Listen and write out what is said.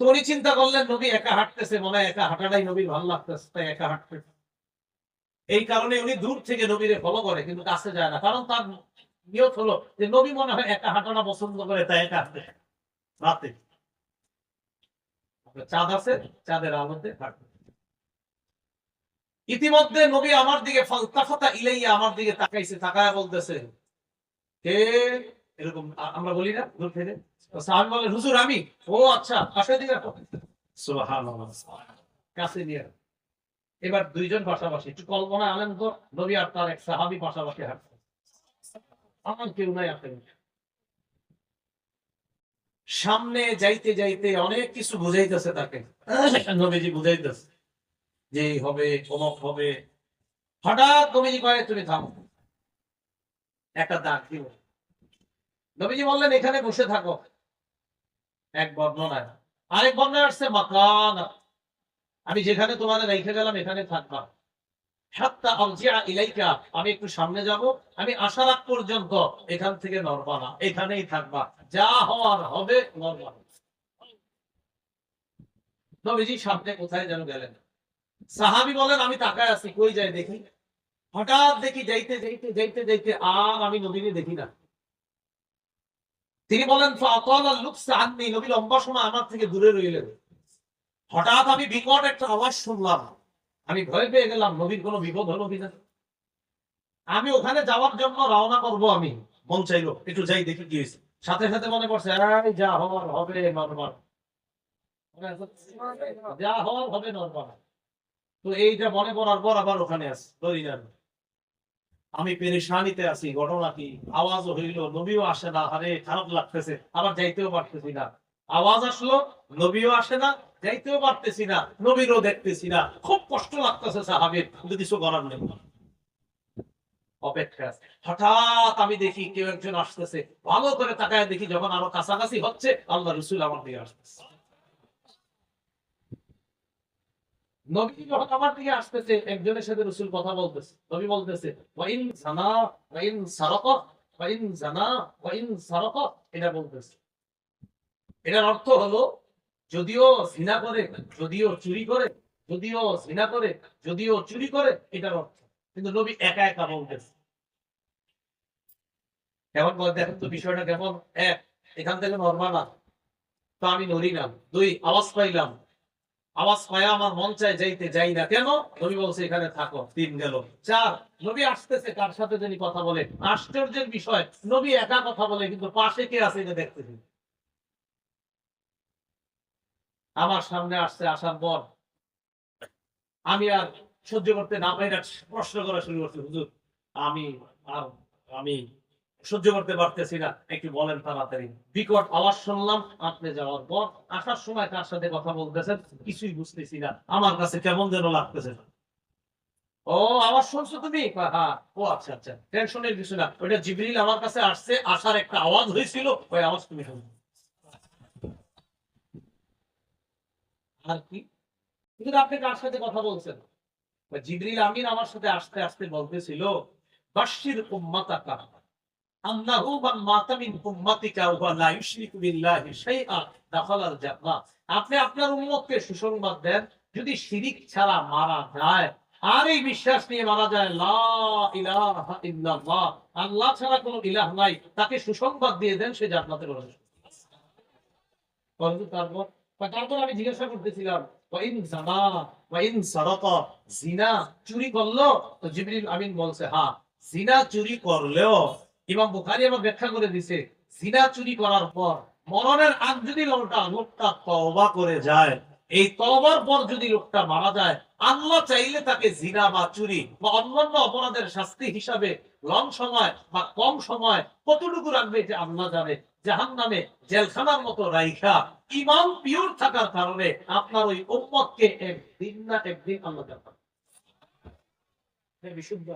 উনি চিন্তা করলেন, নবী একা হাঁটতেছে, মনে হয় একা হাঁটাটাই নবীর ভালো লাগতেছে, তাই একা হাঁটতেছে এই কারণে উনি দূর থেকে নবীরে ফলো করে, কিন্তু কাছে যায় না। কারণ তার নিয়ত হলো যে, নবী মনে হয় একা হাঁটাটা পছন্দ করে, তাই একা হাঁটতে রাতে। চাঁদ আছে, চাঁদের আলোতে ইতিমধ্যে নবী আমার দিকে ইলাইয়া আমার দিকে তাকাইছে, তাকায় বলতেছে কে এরকম আমরা বলি না দূর থেকে হুজুর, আমি? ও আচ্ছা কাছে সুবহানাল্লাহ। কাছে দিয়ে এবার দুইজন পাশাপাশি, একটু কল্পনা আলেন তো নবী আর তার এক সাহাবি পাশাপাশি হাঁটছে। আমার কেউ নাই আসেন সামনে যাইতে যাইতে অনেক কিছু বুঝাইতেছে তাকে। নবীজি বুঝাইতেছে যে হবে, অমক হবে। হঠাৎ নবীজি কয়ে, তুমি থামো। একটা দাগ দিব নবীজি বললেন, এখানে বসে থাকো। এক বর্ণনায়, আরেক বর্ণনায় আসছে, মাকান। আমি যেখানে তোমাদের রেখে গেলাম, এখানে থাকবা। আমি একটু সামনে আমি এখান থেকে থাকবা। যা সাহাবি বলেন, আমি তাকায় আছি, কই যাই দেখি? হঠাৎ দেখি যাইতে যাইতে যাইতে যাইতে আর আমি নবীকে দেখি না। তিনি বলেন নবী লম্বা সময় আমার থেকে দূরে রইলেন। হঠাৎ আমি বিকট একটা আওয়াজ শুনলাম। আমি ভয় পেয়ে গেলাম, নবীর কোনো বিপদ হলো কিনা? আমি ওখানে যাওয়ার জন্য রওনা করব আমি। মন চাইলো, একটু যাই, দেখি কি হয়েছে। সাথে সাথে মনে এই, যা হওয়ার হবে, নর্মাল। যা হওয়ার হবে, নর্মাল। তো এইটা মনে পড়ার পর আবার ওখানে দড়ি যান আমি পেরেশানিতে আছি, ঘটনা কি? আওয়াজও হইল, নবীও আসে না। আরে, খারাপ লাগতেছে, আবার যাইতেও পারতেছি না। আওয়াজ আসলো, নবীও আসে না যাইতেও পারতেছি না, নবীরও দেখতেছি না। খুব কষ্ট লাগতেছে সাহাবির কিছু করার নেই। অপেক্ষা হঠাৎ আমি দেখি কেউ একজন আসতেছে। ভালো করে তাকায় দেখি যখন আরও কাছাকাছি হচ্ছে, আল্লাহ রসুল আমার দিকে আসতেছে। একজনের সাথে রসুল কথা বলতেছে। এটা বলতেছে। এটার অর্থ হলো যদিও জিনা করে, যদিও চুরি করে, যদিও জিনা করে, যদিও চুরি করে, এটার অর্থ। কিন্তু নবী একা একা বলতেছে কেমন বল, দেখেন তো বিষয়টা কেমন? এক, এখান থেকে নর্মাল তো আমি নড়ি না দুই, আওয়াজ পাইলাম। আওয়াজ পায় আমার মন চায় যাইতে, যাই না। কেন? নবী বলছে, এখানে থাকো তিন গেল। চার, নবী আসতেছে কার সাথে যিনি কথা বলে? আশ্চর্যের বিষয়, নবী একা কথা বলে, কিন্তু পাশে কে আছে এটা দেখতেছি আমার সামনে আসছে আসার পর আমি আর সহ্য করতে না পারি প্রশ্ন করা শুরু করছি, হুজুর, আমি আর আমি সহ্য করতে পারতেছি না। একটু বলেন তাড়াতাড়ি। বিকট আওয়াজ শুনলাম, আপনি যাওয়ার পর আসার সময় কার সাথে কথা বলতেছেন? কিছুই বুঝতেছি না। আমার কাছে কেমন যেন লাগতেছে। ও, আওয়াজ শুনছো তুমি? হ্যাঁ ও আচ্ছা আচ্ছা টেনশনের কিছু না। ওইটা জিবরিল আমার কাছে আসছে, আসার একটা আওয়াজ হয়েছিল। ওই আওয়াজ তুমি শুনছো আর কি? কিন্তু আপনি কার সাথে কথা বলছেন? জিবরিল আমিন আমার সাথে বলতেছিল বাশির উম্মাতাকা ওয়া লা ইউশরিকু বিল্লাহি শাইআ আপনি আপনার উম্মতকে সুসংবাদ দেন, যদি শিরিক ছাড়া মারা যায়, আর এই বিশ্বাস নিয়ে মারা যায়, লা ইলাহা ইল্লাল্লাহ। আল্লাহ ছাড়া কোনো ইলাহ নাই। তাকে সুসংবাদ দিয়ে দেন, সে জান্নাতে প্রবেশ করবে। তারপর। তারপর আমি জিজ্ঞাসা করতেছিলাম এই পর যদি লোকটা মারা যায়, আল্লাহ চাইলে তাকে জিনা বা চুরি বা অন্যান্য অপরাধের শাস্তি হিসাবে লং সময় বা কম সময় কতটুকু রাখবে, এটা আল্লাহ জানে। জাহান নামে জেলখানার মতো রাইখা, ইমাম পিওর থাকার কারণে আপনার ওই উম্মতকে একদিন না একদিন আল্লাহ বিশুদ্ধ